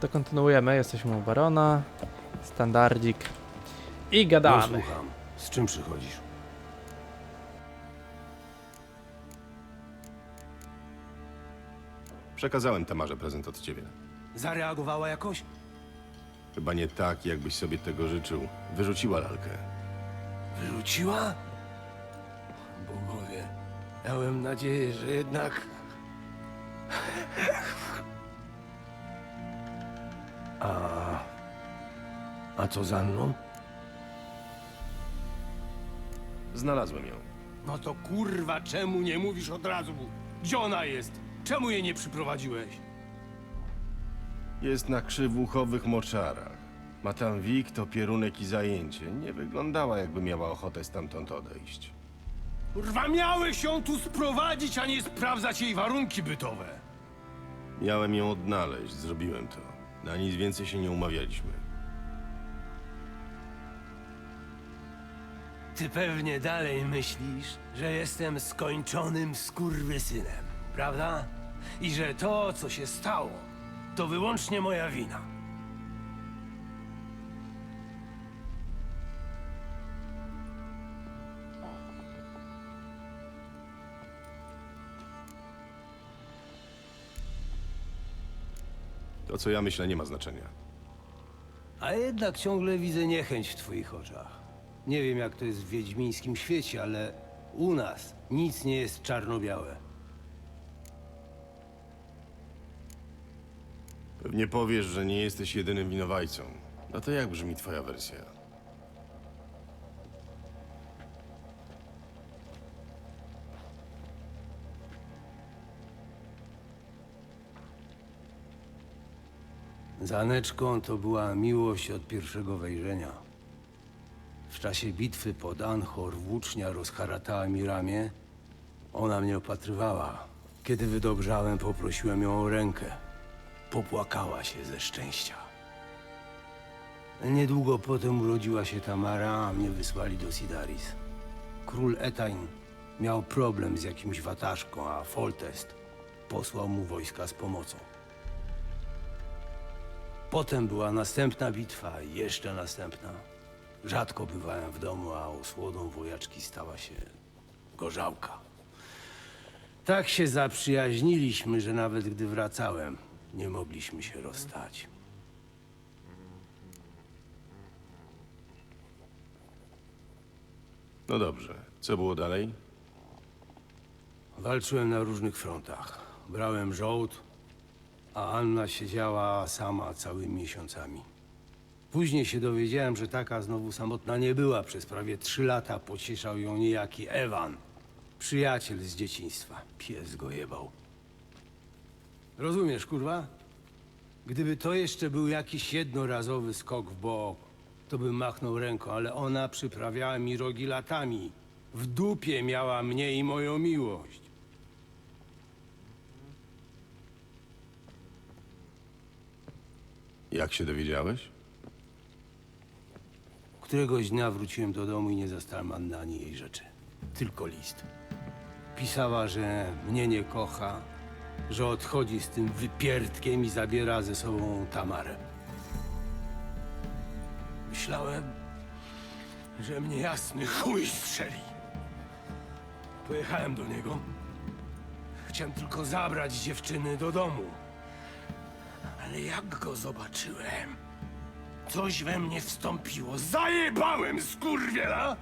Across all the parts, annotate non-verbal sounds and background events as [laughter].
To kontynuujemy, jesteśmy u Barona. Standardzik. I No, gadamy. słucham. Z czym przychodzisz? Przekazałem Tamarze prezent od ciebie. Zareagowała jakoś? Chyba nie tak, jakbyś sobie tego życzył. Wyrzuciła lalkę. Wyrzuciła? Bogowie, miałem nadzieję, że jednak... A... A co za mną? Znalazłem ją. No to kurwa, czemu nie mówisz od razu? Gdzie ona jest? Czemu jej nie przyprowadziłeś? Jest na krzywuchowych moczarach. Ma tam wik, to pierunek i zajęcie. Nie wyglądała, jakby miała ochotę stamtąd odejść. Kurwa, miałeś ją tu sprowadzić, a nie sprawdzać jej warunki bytowe. Miałem ją odnaleźć, zrobiłem to. Na nic więcej się nie umawialiśmy. Ty pewnie dalej myślisz, że jestem skończonym skurwysynem, prawda? I że to, co się stało, to wyłącznie moja wina. To, co ja myślę, nie ma znaczenia. A jednak ciągle widzę niechęć w twoich oczach. Nie wiem, jak to jest w wiedźmińskim świecie, ale u nas nic nie jest czarno-białe. Pewnie powiesz, że nie jesteś jedynym winowajcą. No to jak brzmi twoja wersja? Z Aneczką to była miłość od pierwszego wejrzenia. W czasie bitwy pod Anchor włócznia rozharatała mi ramię. Ona mnie opatrywała. Kiedy wydobrzałem, poprosiłem ją o rękę. Popłakała się ze szczęścia. Niedługo potem urodziła się Tamara, a mnie wysłali do Sidaris. Król Etain miał problem z jakimś wataszką, a Foltest posłał mu wojska z pomocą. Potem była następna bitwa i jeszcze następna. Rzadko bywałem w domu, a osłodą wojaczki stała się gorzałka. Tak się zaprzyjaźniliśmy, że nawet gdy wracałem, nie mogliśmy się rozstać. No dobrze. Co było dalej? Walczyłem na różnych frontach. Brałem żołd, a Anna siedziała sama całymi miesiącami. Później się dowiedziałem, że taka znowu samotna nie była. Przez prawie trzy lata pocieszał ją niejaki Ewan, przyjaciel z dzieciństwa. Pies go jebał. Rozumiesz, kurwa? Gdyby to jeszcze był jakiś jednorazowy skok w bok, to bym machnął ręką, ale ona przyprawiała mi rogi latami. W dupie miała mnie i moją miłość. Jak się dowiedziałeś? Któregoś dnia wróciłem do domu i nie zastałem Anny ani jej rzeczy. Tylko list. Pisała, że mnie nie kocha, że odchodzi z tym wypierdkiem i zabiera ze sobą Tamarę. Myślałem, że mnie jasny chuj strzeli. Pojechałem do niego. Chciałem tylko zabrać dziewczyny do domu. Ale jak go zobaczyłem, Coś we mnie wstąpiło. Zajebałem skurwiela!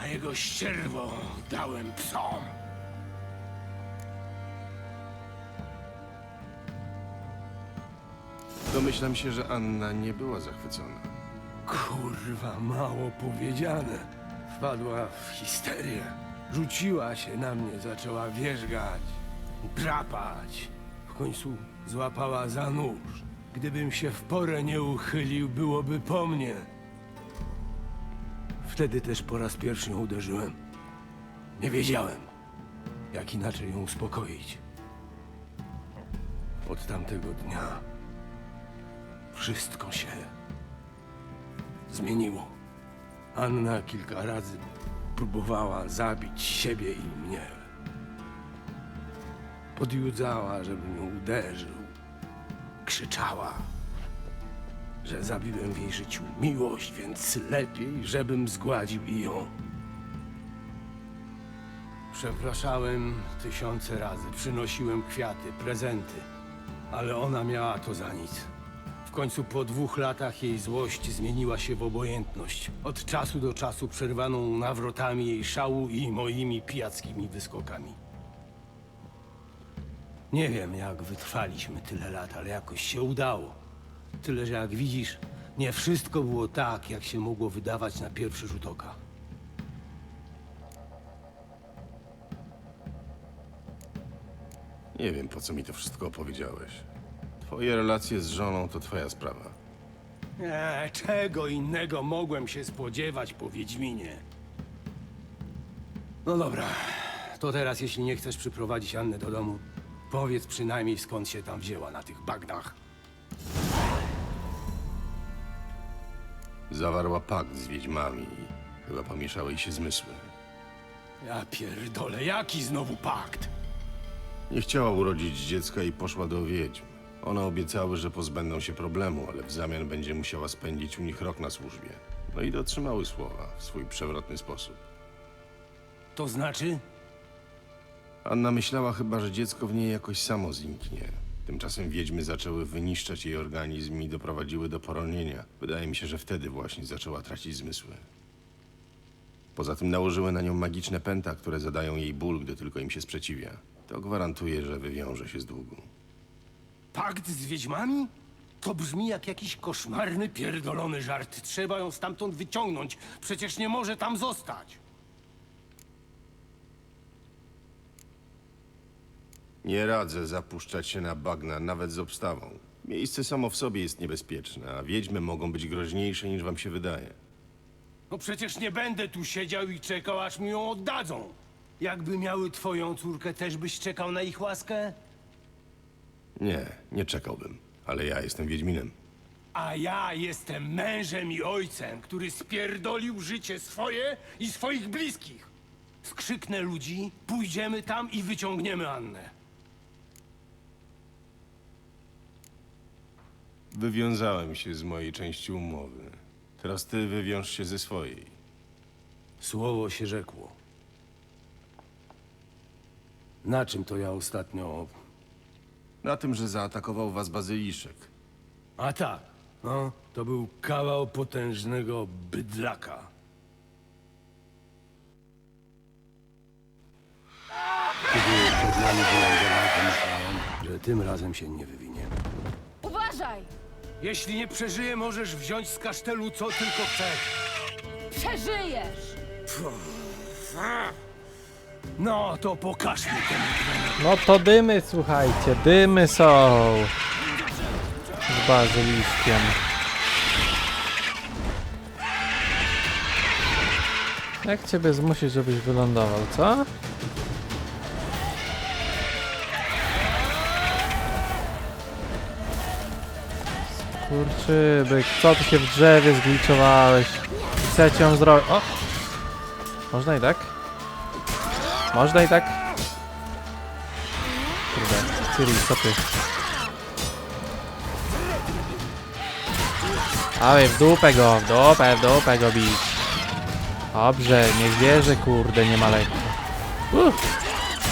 A jego ścierwo dałem psom. Domyślam się, że Anna nie była zachwycona. Kurwa, mało powiedziane. Wpadła w histerię. Rzuciła się na mnie, zaczęła wierzgać, drapać. W końcu złapała za nóż. Gdybym się w porę nie uchylił, byłoby po mnie. Wtedy też po raz pierwszy ją uderzyłem. Nie wiedziałem, jak inaczej ją uspokoić. Od tamtego dnia wszystko się zmieniło. Anna kilka razy próbowała zabić siebie i mnie. Podjudzała, żebym ją uderzył. krzyczała, że zabiłem w jej życiu miłość, więc lepiej, żebym zgładził i ją. Przepraszałem tysiące razy, przynosiłem kwiaty, prezenty, ale ona miała to za nic. W końcu po dwóch latach jej złość zmieniła się w obojętność. Od czasu do czasu przerwaną nawrotami jej szału i moimi pijackimi wyskokami. Nie wiem, jak wytrwaliśmy tyle lat, ale jakoś się udało. Tyle, że jak widzisz, nie wszystko było tak, jak się mogło wydawać na pierwszy rzut oka. Nie wiem, po co mi to wszystko opowiedziałeś. Twoje relacje z żoną to twoja sprawa. Nie, czego innego mogłem się spodziewać po Wiedźminie? No dobra, to teraz jeśli nie chcesz przyprowadzić Annę do domu, powiedz przynajmniej skąd się tam wzięła na tych bagnach. Zawarła pakt z wiedźmami i chyba pomieszały jej się zmysły. Ja pierdolę, jaki znowu pakt? Nie chciała urodzić dziecka i poszła do wiedźm. One obiecały, że pozbędą się problemu, ale w zamian będzie musiała spędzić u nich rok na służbie. No i dotrzymały słowa w swój przewrotny sposób. To znaczy? Anna myślała chyba, że dziecko w niej jakoś samo zniknie. Tymczasem wiedźmy zaczęły wyniszczać jej organizm i doprowadziły do poronienia. Wydaje mi się, że wtedy właśnie zaczęła tracić zmysły. Poza tym nałożyły na nią magiczne pęta, które zadają jej ból, gdy tylko im się sprzeciwia. To gwarantuje, że wywiąże się z długu. Pakt z wiedźmami? To brzmi jak jakiś koszmarny, pierdolony żart. Trzeba ją stamtąd wyciągnąć. Przecież nie może tam zostać. Nie radzę zapuszczać się na bagna, nawet z obstawą. Miejsce samo w sobie jest niebezpieczne, a wiedźmy mogą być groźniejsze niż wam się wydaje. No przecież nie będę tu siedział i czekał, aż mi ją oddadzą. Jakby miały twoją córkę, też byś czekał na ich łaskę? Nie, nie czekałbym, ale ja jestem wiedźminem. A ja jestem mężem i ojcem, który spierdolił życie swoje i swoich bliskich. Skrzyknę ludzi, pójdziemy tam i wyciągniemy Annę. Wywiązałem się z mojej części umowy. Teraz ty wywiąż się ze swojej. Słowo się rzekło. Na czym to ja ostatnio... Na tym, że zaatakował was bazyliszek. A tak, no, to był kawał potężnego bydlaka. Kiedy przed nami wylądował, pomyślałem, że tym razem się nie wywinie. Uważaj! Jeśli nie przeżyję, możesz wziąć z kasztelu co tylko chcesz. Przeżyjesz! No, to pokaż mi ten No to dymy, słuchajcie, dymy są. Z bazyliszkiem. Jak ciebie zmusić, żebyś wylądował, co? Kurczybyk, co ty się w drzewie zgliczowałeś? Chcę cię zrobić. O! Można i tak? Można i tak? Kurde, Ciri, co ty? Dawaj, w dupę go, w dupę, w dupę go bić. Dobrze, nie zwierzę, kurde, nie ma lekko. Uff,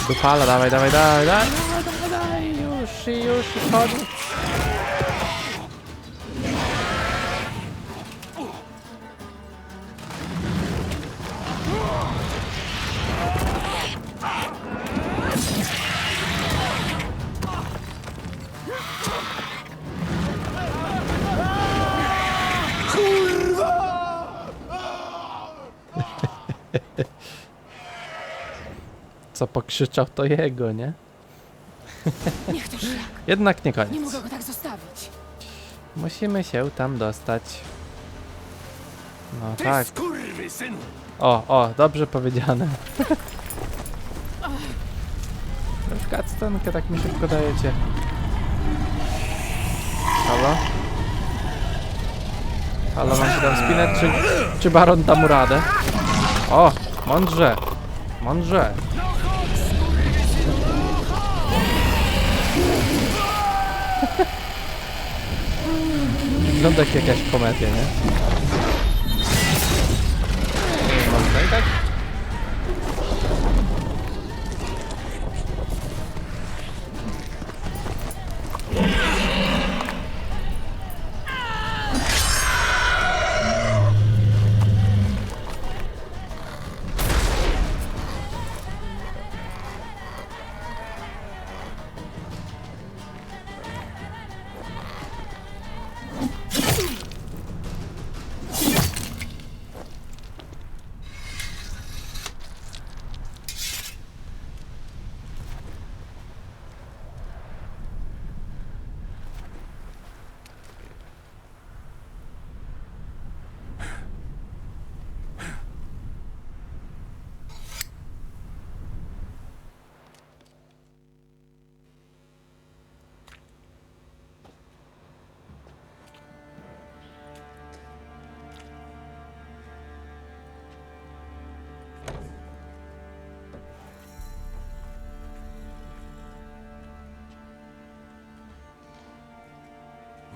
dupala, dawaj, dawaj, dawaj, dawaj, dawaj, dawaj, już, już, i Co pokrzyczał, to jego, nie? [laughs] Niech to szlak. Jednak nie Nie koniec. mogę go tak zostawić. Musimy się tam dostać. No Ty tak. skurwy, synu! O, o, dobrze powiedziane. [laughs] Już cutscenkę tak mi szybko dajecie. Halo? Halo, mam się tam spinać, czy, czy Baron da mu radę? O, mądrze, mądrze. Wygląda jak jakaś komedia, nie? Nie Mam tak?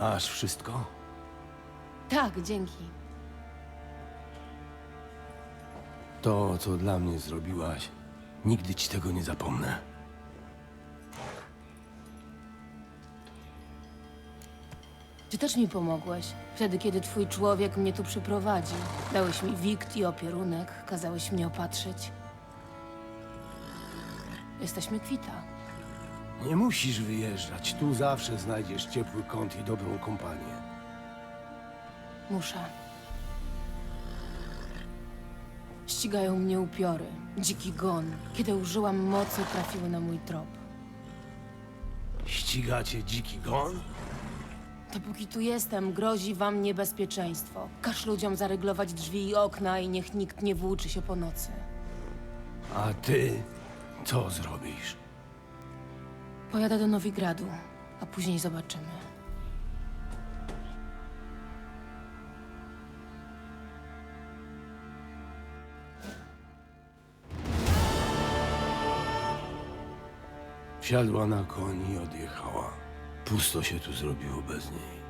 Masz wszystko? Tak, dzięki. To, co dla mnie zrobiłaś, nigdy ci tego nie zapomnę. Ty też mi pomogłeś. Wtedy, kiedy twój człowiek mnie tu przyprowadził. Dałeś mi wikt i opierunek, kazałeś mnie opatrzyć. Jesteśmy kwita. Nie musisz wyjeżdżać. Tu zawsze znajdziesz ciepły kąt i dobrą kompanię. Muszę. Ścigają mnie upiory, dziki gon. Kiedy użyłam mocy, trafiły na mój trop. Ścigacie dziki gon? Dopóki tu jestem, grozi wam niebezpieczeństwo. Każ ludziom zaryglować drzwi i okna i niech nikt nie włóczy się po nocy. A ty co zrobisz? Pojadę do Nowigradu, a później zobaczymy. Wsiadła na koń i odjechała. Pusto się tu zrobiło bez niej.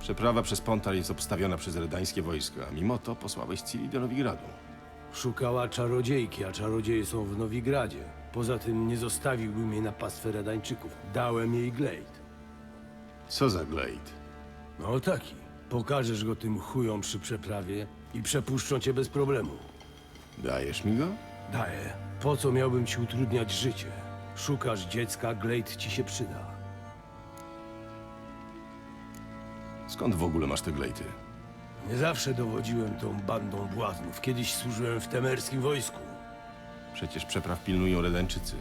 Przeprawa przez Pontar jest obstawiona przez redańskie wojska. Mimo to posłałeś Ciri do Nowigradu. Szukała czarodziejki, a czarodzieje są w Nowigradzie. Poza tym nie zostawiłbym jej na pastwę Redańczyków. Dałem jej glejt. Co za glejt? No taki. Pokażesz go tym chujom przy przeprawie i przepuszczą cię bez problemu. Dajesz mi go? Daję. Po co miałbym ci utrudniać życie? Szukasz dziecka, glejt ci się przyda. Skąd w ogóle masz te glejty? Nie zawsze dowodziłem tą bandą błaznów. Kiedyś służyłem w temerskim wojsku. Przecież przepraw pilnują Redańczycy.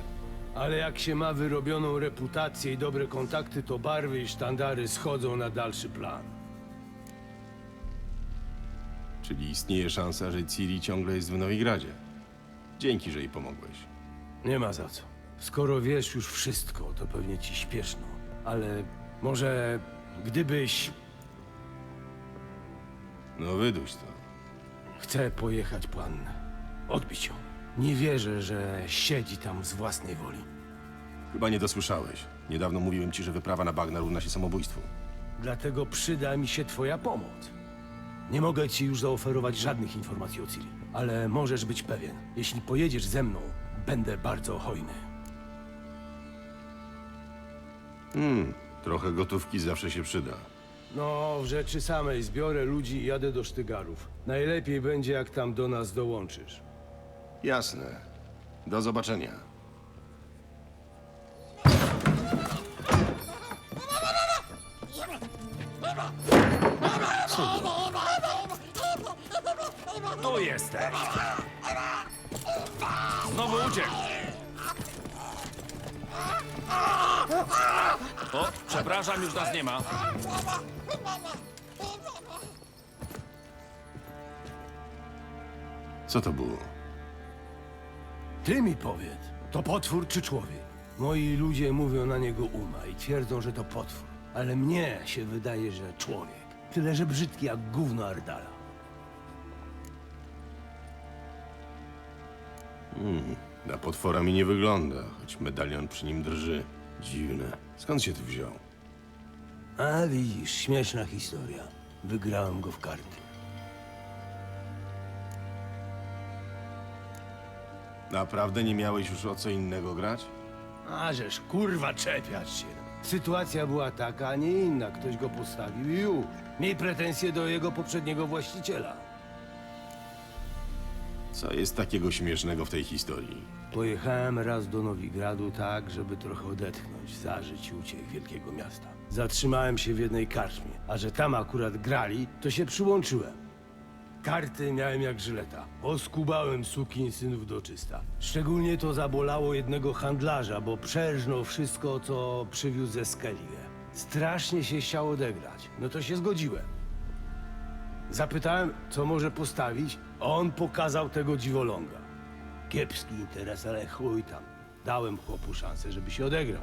Ale jak się ma wyrobioną reputację i dobre kontakty, to barwy i sztandary schodzą na dalszy plan. Czyli istnieje szansa, że Ciri ciągle jest w Nowigradzie. Dzięki, że jej pomogłeś. Nie ma za co. Skoro wiesz już wszystko, to pewnie ci śpieszno. Ale może gdybyś... No wyduś to. Chcę pojechać po Annę. Odbić ją. Nie wierzę, że siedzi tam z własnej woli. Chyba nie dosłyszałeś. Niedawno mówiłem ci, że wyprawa na bagna równa się samobójstwu. Dlatego przyda mi się twoja pomoc. Nie mogę ci już zaoferować żadnych informacji o Ciri, ale możesz być pewien, jeśli pojedziesz ze mną, będę bardzo hojny. Hmm, trochę gotówki zawsze się przyda. No, w rzeczy samej zbiorę ludzi i jadę do Sztygarów. Najlepiej będzie, jak tam do nas dołączysz. Jasne. Do zobaczenia. Tu jesteś! Znowu uciekł! O, przepraszam, już nas nie ma. Co to było? Ty mi powiedz, to potwór czy człowiek? Moi ludzie mówią na niego Uma i twierdzą, że to potwór. Ale mnie się wydaje, że człowiek. Tyle, że brzydki jak gówno Ardala. Na potwora mi nie wygląda, choć medalion przy nim drży. Dziwne. Skąd się tu wziął? A widzisz, śmieszna historia. Wygrałem go w karty. Naprawdę nie miałeś już o co innego grać? A żeż kurwa czepiać się. Sytuacja była taka, a nie inna. Ktoś go postawił i już. Miej pretensje do jego poprzedniego właściciela. Co jest takiego śmiesznego w tej historii? Pojechałem raz do Nowigradu tak, żeby trochę odetchnąć, zażyć uciech wielkiego miasta. Zatrzymałem się w jednej karczmie, a że tam akurat grali, to się przyłączyłem. Karty miałem jak żyleta. Oskubałem synów do czysta. Szczególnie to zabolało jednego handlarza, bo przerżnął wszystko, co przywiózł ze Skellige. Strasznie się chciał odegrać. No to się zgodziłem. Zapytałem, co może postawić, a on pokazał tego dziwoląga. Kiepski interes, ale chuj tam. Dałem chłopu szansę, żeby się odegrał.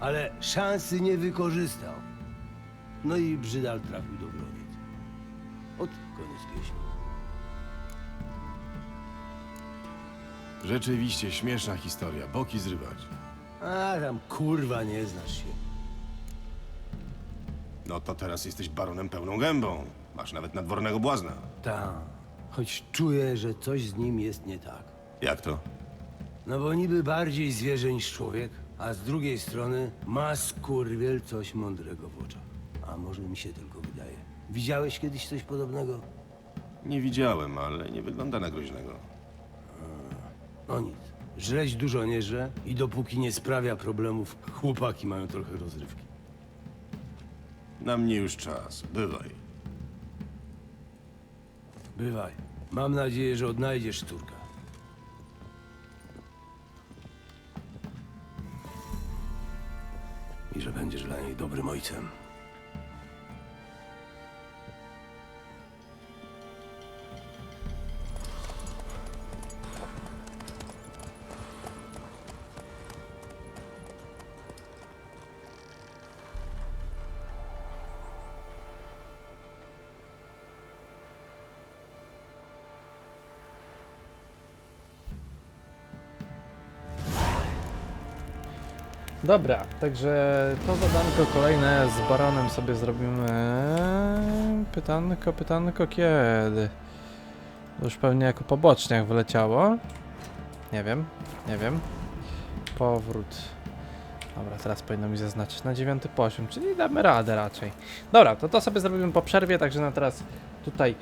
Ale szansy nie wykorzystał. No i brzydal trafił do grodziec. Od koniec pieśni. Rzeczywiście śmieszna historia, boki zrywać. A tam kurwa nie znasz się. No to teraz jesteś baronem pełną gębą. Masz nawet nadwornego błazna. Ta. Choć czuję, że coś z nim jest nie tak. Jak to? No bo niby bardziej zwierzę niż człowiek, a z drugiej strony ma skurwiel coś mądrego w oczach. A może mi się tylko wydaje. Widziałeś kiedyś coś podobnego? Nie widziałem, ale nie wygląda na groźnego. No nic. Żreć dużo nie żre i dopóki nie sprawia problemów, chłopaki mają trochę rozrywki. Na mnie już czas. Bywaj. Bywaj. Mam nadzieję, że odnajdziesz córkę. Będziesz dla niej dobrym ojcem. Dobra, także to zadanko kolejne z baronem sobie zrobimy. Pytanko, pytanko kiedy? Już pewnie jako poboczniak wyleciało. Nie wiem, nie wiem. Powrót. Dobra, teraz powinno mi zaznaczyć na dziewiąty poziom, czyli damy radę raczej. Dobra, to to sobie zrobimy po przerwie, także na teraz tutaj